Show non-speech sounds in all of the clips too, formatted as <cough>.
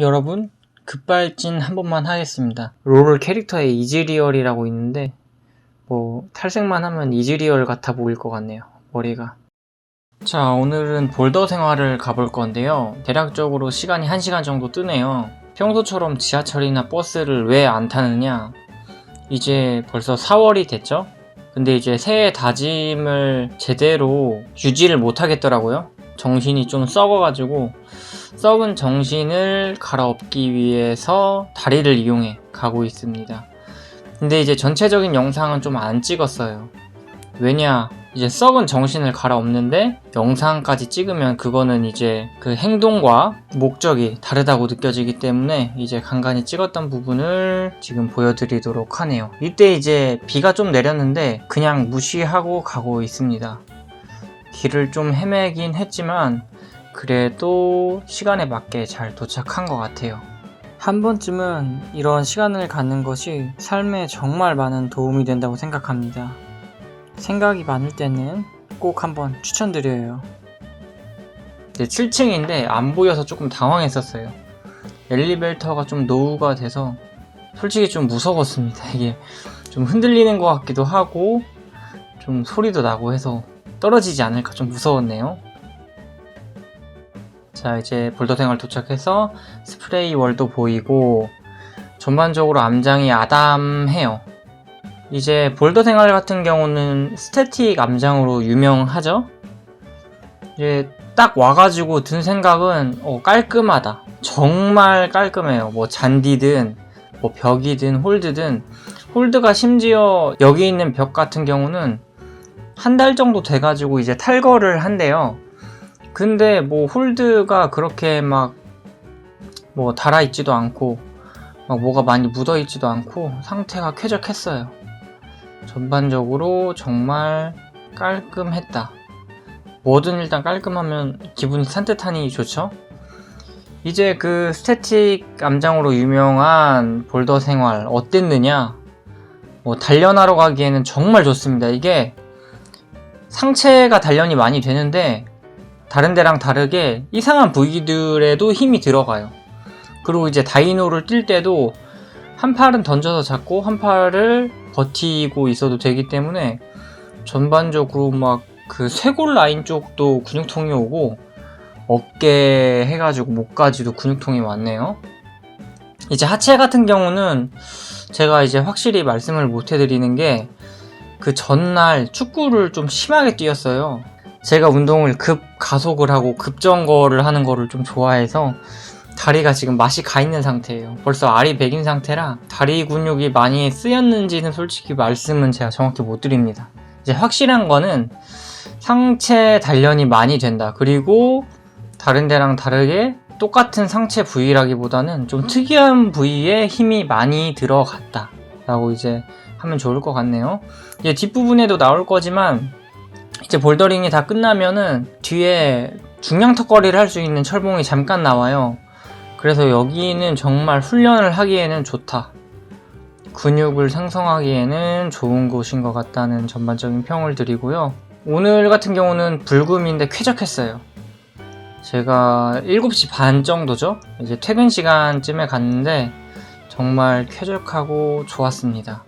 여러분 급발진 한 번만 하겠습니다. 롤 캐릭터에 이즈리얼이라고 있는데 뭐 탈색만 하면 이즈리얼 같아 보일 것 같네요. 머리가. 자 오늘은 볼더 생활을 가볼 건데요. 대략적으로 시간이 1시간 정도 뜨네요. 평소처럼 지하철이나 버스를 왜 안 타느냐? 이제 벌써 4월이 됐죠? 근데 이제 새해 다짐을 제대로 유지를 못 하겠더라고요. 정신이 좀 썩어가지고 썩은 정신을 갈아엎기 위해서 다리를 이용해 가고 있습니다. 근데 이제 전체적인 영상은 좀 안 찍었어요. 왜냐, 이제 썩은 정신을 갈아엎는데 영상까지 찍으면 그거는 이제 그 행동과 목적이 다르다고 느껴지기 때문에 이제 간간히 찍었던 부분을 지금 보여드리도록 하네요. 이때 이제 비가 좀 내렸는데 그냥 무시하고 가고 있습니다. 길을 좀 헤매긴 했지만 그래도 시간에 맞게 잘 도착한 것 같아요. 한 번쯤은 이런 시간을 갖는 것이 삶에 정말 많은 도움이 된다고 생각합니다. 생각이 많을 때는 꼭 한번 추천드려요. 이제 7층인데 안 보여서 조금 당황했었어요. 엘리베이터가 좀 노후가 돼서 솔직히 좀 무서웠습니다. 이게 좀 흔들리는 것 같기도 하고 좀 소리도 나고 해서 떨어지지 않을까 좀 무서웠네요. 자 이제 볼더 생활 도착해서 스프레이 월도 보이고 전반적으로 암장이 아담해요. 이제 볼더 생활 같은 경우는 스태틱 암장으로 유명하죠. 이제 딱 와가지고 든 생각은 어, 깔끔하다. 정말 깔끔해요. 뭐 잔디든 뭐 벽이든 홀드든 홀드가 심지어 여기 있는 벽 같은 경우는 한 달 정도 돼가지고 이제 탈거를 한대요. 근데 뭐 홀드가 그렇게 막 뭐 달아있지도 않고 막 뭐가 많이 묻어있지도 않고 상태가 쾌적했어요. 전반적으로 정말 깔끔했다. 뭐든 일단 깔끔하면 기분이 산뜻하니 좋죠? 이제 그 스태틱 암장으로 유명한 볼더 생활 어땠느냐? 뭐 단련하러 가기에는 정말 좋습니다. 이게 상체가 단련이 많이 되는데 다른 데랑 다르게 이상한 부위들에도 힘이 들어가요. 그리고 이제 다이노를 뛸 때도 한 팔은 던져서 잡고 한 팔을 버티고 있어도 되기 때문에 전반적으로 막 그 쇄골 라인 쪽도 근육통이 오고 어깨 해가지고 목까지도 근육통이 왔네요. 이제 하체 같은 경우는 제가 이제 확실히 말씀을 못 해드리는 게 그 전날 축구를 좀 심하게 뛰었어요. 제가 운동을 급 가속을 하고 급정거를 하는 거를 좀 좋아해서 다리가 지금 맛이 가 있는 상태예요. 벌써 알이 배긴 상태라 다리 근육이 많이 쓰였는지는 솔직히 말씀은 제가 정확히 못 드립니다. 이제 확실한 거는 상체 단련이 많이 된다. 그리고 다른 데랑 다르게 똑같은 상체 부위라기보다는 좀 특이한 부위에 힘이 많이 들어갔다. 라고 이제 하면 좋을 것 같네요. 이제 뒷부분에도 나올 거지만 이제 볼더링이 다 끝나면은 뒤에 중량 턱걸이를 할 수 있는 철봉이 잠깐 나와요. 그래서 여기는 정말 훈련을 하기에는 좋다. 근육을 생성하기에는 좋은 곳인 것 같다는 전반적인 평을 드리고요. 오늘 같은 경우는 불금인데 쾌적했어요. 제가 7시 반 정도죠? 이제 퇴근 시간쯤에 갔는데 정말 쾌적하고 좋았습니다.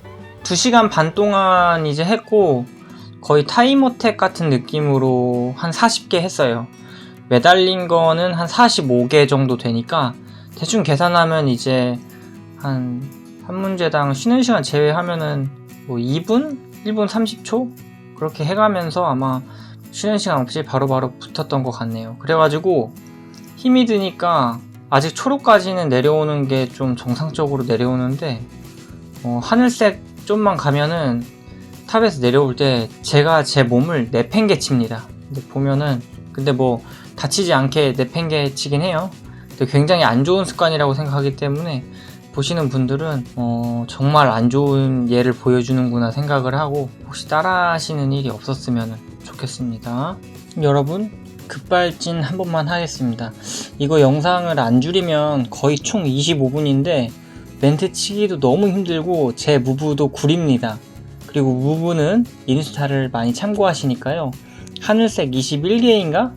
2시간 반 동안 이제 했고 거의 타임어택 같은 느낌으로 한 40개 했어요. 매달린 거는 한 45개 정도 되니까 대충 계산하면 이제 한, 한 문제당 쉬는 시간 제외하면은 뭐 2분? 1분 30초? 그렇게 해가면서 아마 쉬는 시간 없이 바로바로 붙었던 것 같네요. 그래가지고 힘이 드니까 아직 초록까지는 내려오는 게 좀 정상적으로 내려오는데 어, 하늘색 좀만 가면은 탑에서 내려올 때 제가 제 몸을 내팽개칩니다. 근데 보면은 근데 뭐 다치지 않게 내팽개치긴 해요. 근데 굉장히 안 좋은 습관이라고 생각하기 때문에 보시는 분들은 어, 정말 안 좋은 예를 보여주는구나 생각을 하고 혹시 따라하시는 일이 없었으면 좋겠습니다. 여러분 급발진 한 번만 하겠습니다. 이거 영상을 안 줄이면 거의 총 25분인데 멘트 치기도 너무 힘들고 제 무브도 구립니다. 그리고 무브는 인스타를 많이 참고하시니까요. 하늘색 21개인가?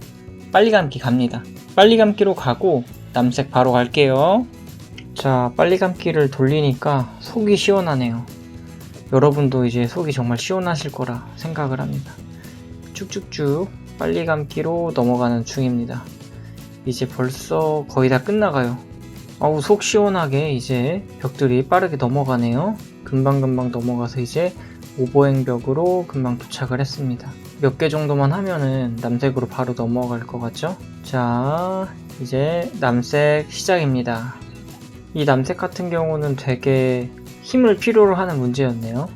빨리 감기 갑니다. 빨리 감기로 가고 남색 바로 갈게요. 자, 빨리 감기를 돌리니까 속이 시원하네요. 여러분도 이제 속이 정말 시원하실 거라 생각을 합니다. 쭉쭉쭉 빨리 감기로 넘어가는 중입니다. 이제 벌써 거의 다 끝나가요. 아우, 속 시원하게 이제 벽들이 빠르게 넘어가네요. 금방금방 넘어가서 이제 오버행 벽으로 금방 도착을 했습니다. 몇 개 정도만 하면은 남색으로 바로 넘어갈 것 같죠? 자, 이제 남색 시작입니다. 이 남색 같은 경우는 되게 힘을 필요로 하는 문제였네요.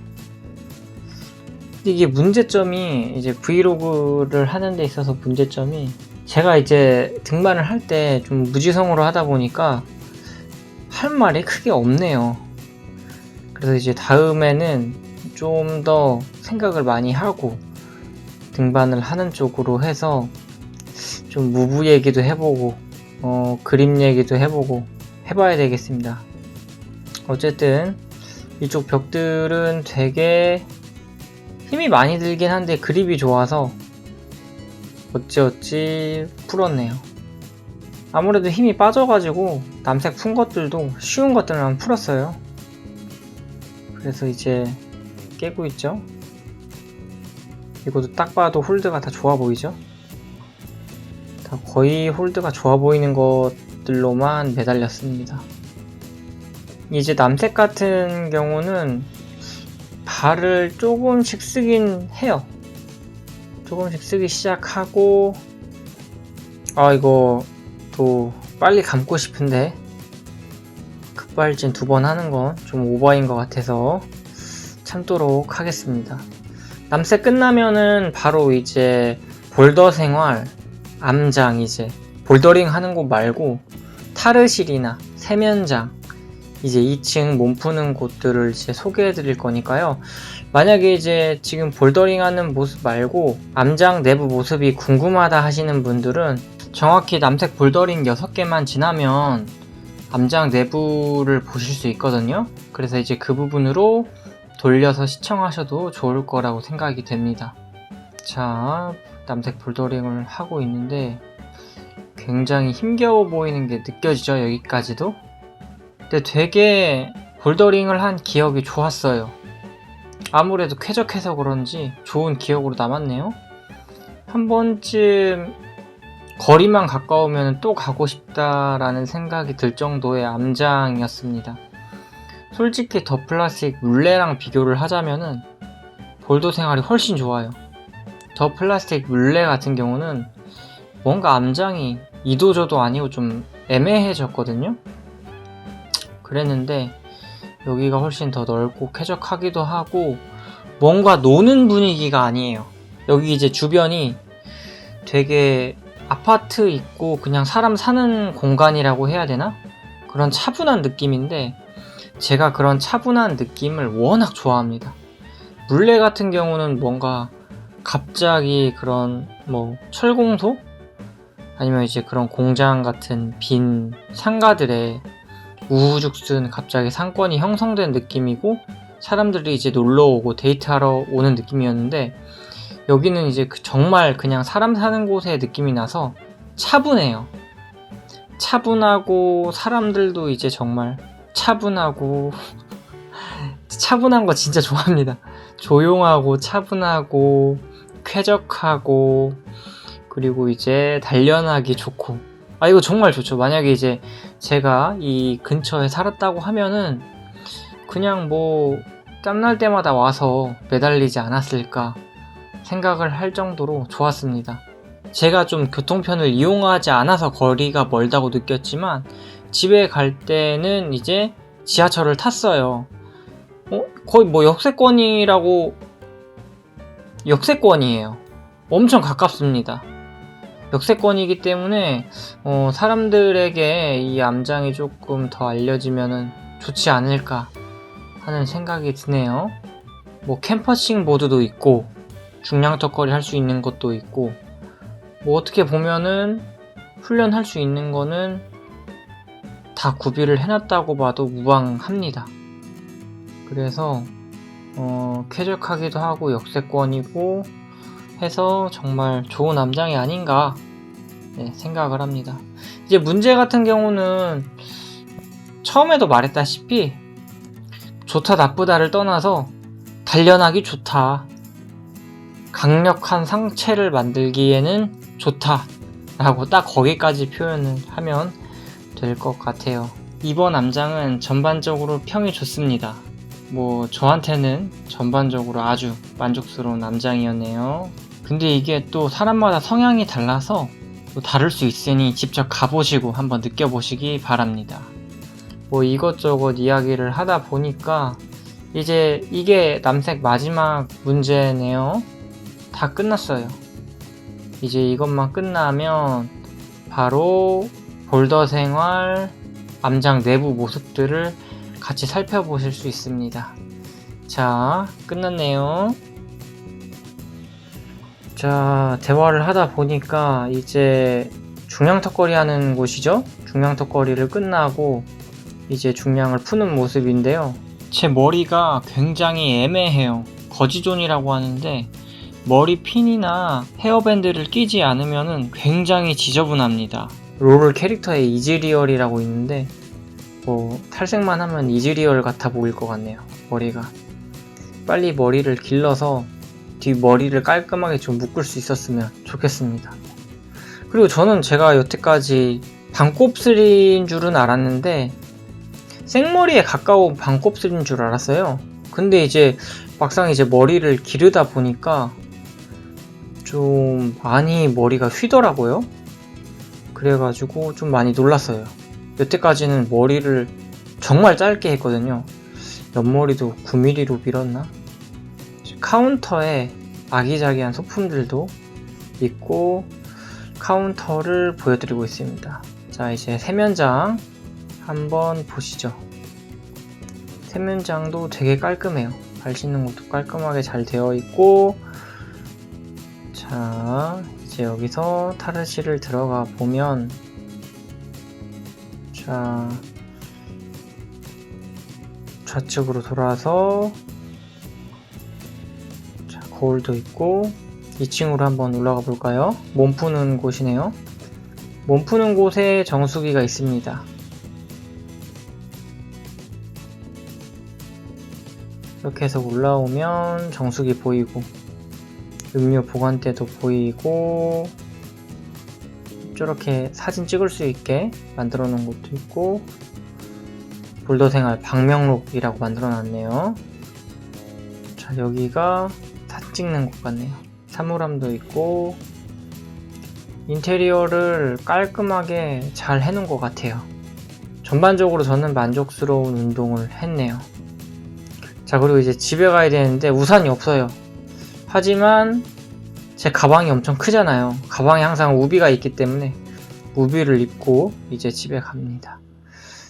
이게 문제점이 이제 브이로그를 하는 데 있어서 문제점이 제가 이제 등반을 할 때 좀 무지성으로 하다 보니까 할 말이 크게 없네요. 그래서 이제 다음에는 좀 더 생각을 많이 하고 등반을 하는 쪽으로 해서 좀 무브 얘기도 해보고 어, 그림 얘기도 해보고 해봐야 되겠습니다. 어쨌든 이쪽 벽들은 되게 힘이 많이 들긴 한데 그립이 좋아서 어찌어찌 풀었네요. 아무래도 힘이 빠져가지고 남색 푼 것들도 쉬운 것들만 풀었어요. 그래서 이제 깨고 있죠. 이것도 딱 봐도 홀드가 다 좋아 보이죠? 다 거의 홀드가 좋아 보이는 것들로만 매달렸습니다. 이제 남색 같은 경우는 발을 조금씩 쓰긴 해요. 조금씩 쓰기 시작하고 아 이거 또 빨리 감고 싶은데 급발진 두 번 하는 건 좀 오버인 것 같아서 참도록 하겠습니다. 남색 끝나면은 바로 이제 볼더 생활 암장 이제 볼더링 하는 곳 말고 타르실이나 세면장 이제 2층 몸 푸는 곳들을 이제 소개해 드릴 거니까요. 만약에 이제 지금 볼더링 하는 모습 말고 암장 내부 모습이 궁금하다 하시는 분들은 정확히 남색 볼더링 6개만 지나면 암장 내부를 보실 수 있거든요. 그래서 이제 그 부분으로 돌려서 시청하셔도 좋을 거라고 생각이 됩니다. 자, 남색 볼더링을 하고 있는데 굉장히 힘겨워 보이는 게 느껴지죠, 여기까지도? 근데 되게 볼더링을 한 기억이 좋았어요. 아무래도 쾌적해서 그런지 좋은 기억으로 남았네요. 한 번쯤 거리만 가까우면 또 가고 싶다라는 생각이 들 정도의 암장이었습니다. 솔직히 더 플라스틱 물레랑 비교를 하자면은 볼도 생활이 훨씬 좋아요. 더 플라스틱 물레 같은 경우는 뭔가 암장이 이도저도 아니고 좀 애매해졌거든요. 그랬는데 여기가 훨씬 더 넓고 쾌적하기도 하고 뭔가 노는 분위기가 아니에요. 여기 이제 주변이 되게 아파트 있고 그냥 사람 사는 공간이라고 해야 되나? 그런 차분한 느낌인데 제가 그런 차분한 느낌을 워낙 좋아합니다. 물레 같은 경우는 뭔가 갑자기 그런 뭐 철공소 아니면 이제 그런 공장 같은 빈 상가들에 우후죽순 갑자기 상권이 형성된 느낌이고 사람들이 이제 놀러 오고 데이트하러 오는 느낌이었는데 여기는 이제 그 정말 그냥 사람 사는 곳의 느낌이 나서 차분해요. 차분하고 사람들도 이제 정말 차분하고 <laughs> 차분한 거 진짜 좋아합니다. 조용하고 차분하고 쾌적하고 그리고 이제 단련하기 좋고 아 이거 정말 좋죠. 만약에 이제 제가 이 근처에 살았다고 하면은 그냥 뭐 땀날 때마다 와서 매달리지 않았을까 생각을 할 정도로 좋았습니다. 제가 좀 교통편을 이용하지 않아서 거리가 멀다고 느꼈지만 집에 갈 때는 이제 지하철을 탔어요. 어? 거의 뭐 역세권이라고 역세권이에요. 엄청 가깝습니다. 역세권이기 때문에 어, 사람들에게 이 암장이 조금 더 알려지면 좋지 않을까 하는 생각이 드네요. 뭐 캠퍼싱 보드도 있고 중량 턱걸이 할 수 있는 것도 있고 뭐 어떻게 보면은 훈련할 수 있는 거는 다 구비를 해놨다고 봐도 무방합니다. 그래서 어, 쾌적하기도 하고 역세권이고 해서 정말 좋은 암장이 아닌가 네, 생각을 합니다. 이제 문제 같은 경우는 처음에도 말했다시피 좋다 나쁘다를 떠나서 단련하기 좋다. 강력한 상체를 만들기에는 좋다. 라고 딱 거기까지 표현을 하면 될 것 같아요. 이번 암장은 전반적으로 평이 좋습니다. 뭐 저한테는 전반적으로 아주 만족스러운 암장이었네요. 근데 이게 또 사람마다 성향이 달라서 또 다를 수 있으니 직접 가보시고 한번 느껴보시기 바랍니다. 뭐 이것저것 이야기를 하다 보니까 이제 이게 남색 마지막 문제네요. 다 끝났어요. 이제 이것만 끝나면 바로 볼더 생활 암장 내부 모습들을 같이 살펴보실 수 있습니다. 자, 끝났네요. 자, 대화를 하다 보니까 이제 중량 턱걸이 하는 곳이죠? 중량 턱걸이를 끝나고 이제 중량을 푸는 모습인데요. 제 머리가 굉장히 애매해요. 거지존이라고 하는데 머리 핀이나 헤어밴드를 끼지 않으면 굉장히 지저분합니다. 롤 캐릭터에 이즈리얼이라고 있는데 뭐 탈색만 하면 이즈리얼 같아 보일 것 같네요. 머리가 빨리 머리를 길러서 뒤 머리를 깔끔하게 좀 묶을 수 있었으면 좋겠습니다. 그리고 저는 제가 여태까지 반곱슬인 줄은 알았는데 생머리에 가까운 반곱슬인 줄 알았어요. 근데 이제 막상 이제 머리를 기르다 보니까 좀 많이 머리가 휘더라고요. 그래가지고 좀 많이 놀랐어요. 여태까지는 머리를 정말 짧게 했거든요. 옆머리도 9mm로 밀었나? 카운터에 아기자기한 소품들도 있고 카운터를 보여드리고 있습니다. 자 이제 세면장 한번 보시죠. 세면장도 되게 깔끔해요. 발 씻는 것도 깔끔하게 잘 되어 있고 자 이제 여기서 타르시를 들어가 보면 자 좌측으로 돌아서 자 거울도 있고 2층으로 한번 올라가 볼까요? 몸 푸는 곳이네요. 몸 푸는 곳에 정수기가 있습니다. 이렇게 해서 올라오면 정수기 보이고 음료 보관대도 보이고 저렇게 사진 찍을 수 있게 만들어 놓은 것도 있고 볼더 생활 방명록이라고 만들어 놨네요. 자, 여기가 사진 찍는 곳 같네요. 사물함도 있고 인테리어를 깔끔하게 잘 해놓은 것 같아요. 전반적으로 저는 만족스러운 운동을 했네요. 자, 그리고 이제 집에 가야 되는데 우산이 없어요. 하지만 제 가방이 엄청 크잖아요. 가방에 항상 우비가 있기 때문에 우비를 입고 이제 집에 갑니다.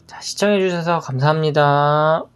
자, 시청해주셔서 감사합니다.